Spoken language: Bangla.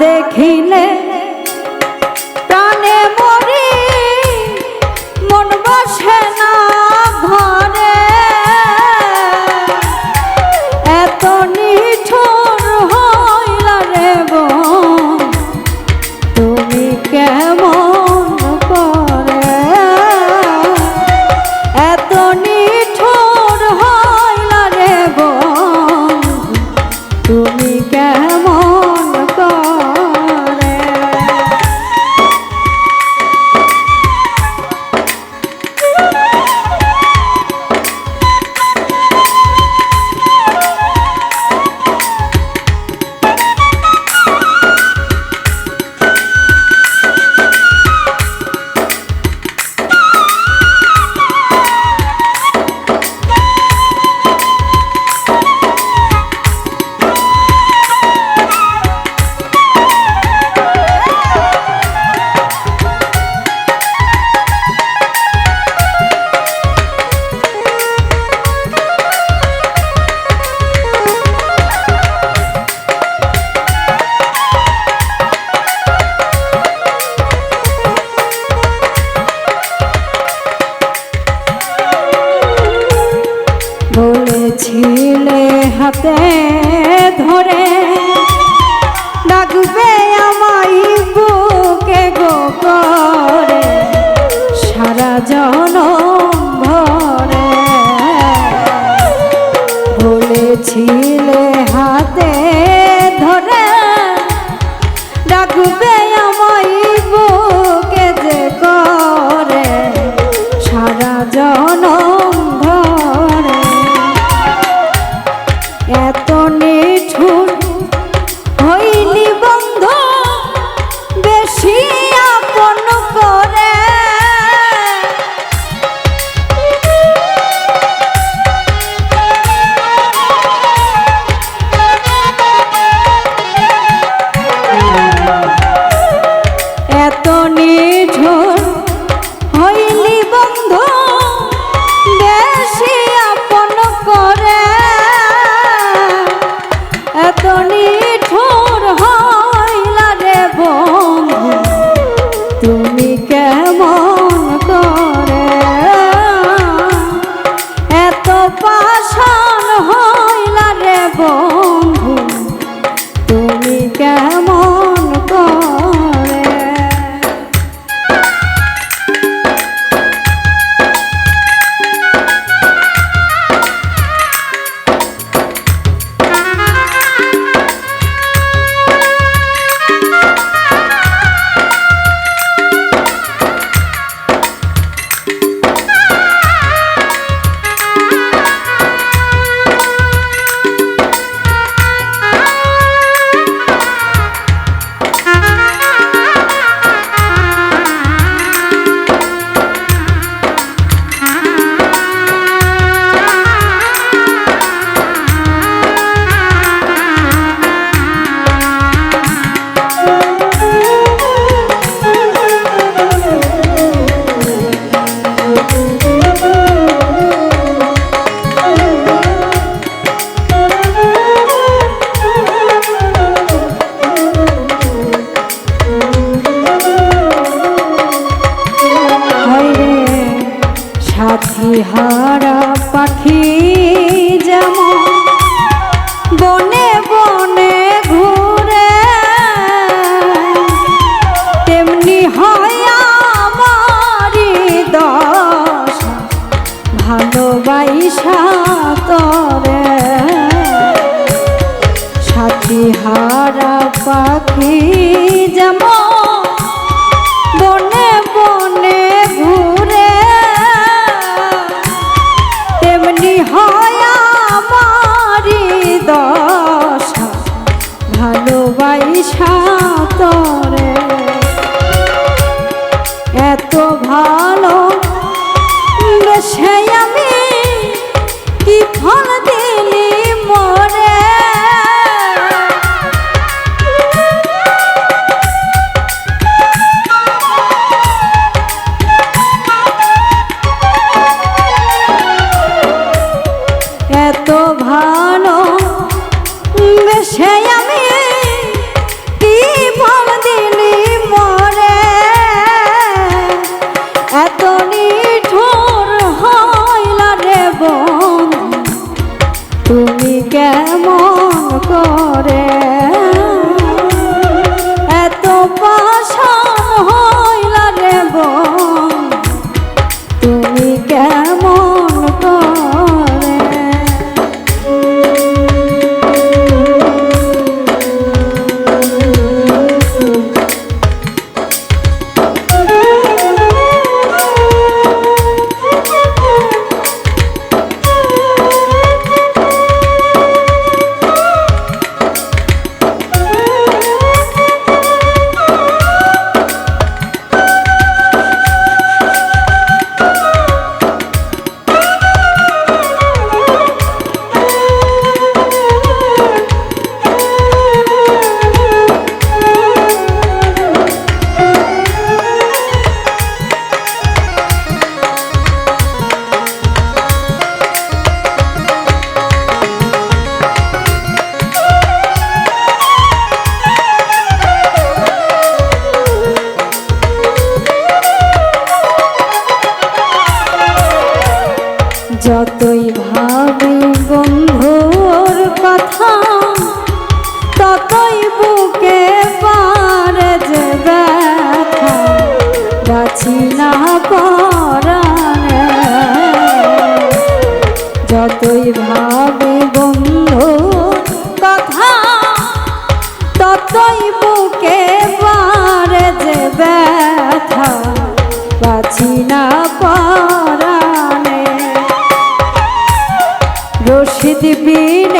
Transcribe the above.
দেখিলে ভালো। বেশে আমি কি ফল দিলি মরে? এত নিঠুর হইল রে বোন তুমি কেমন করে যতই ভাবি বন্ধ কথা ততই বুকে পারে যে ব্যথা। বাছি না পরাণে। রশিদ বিনে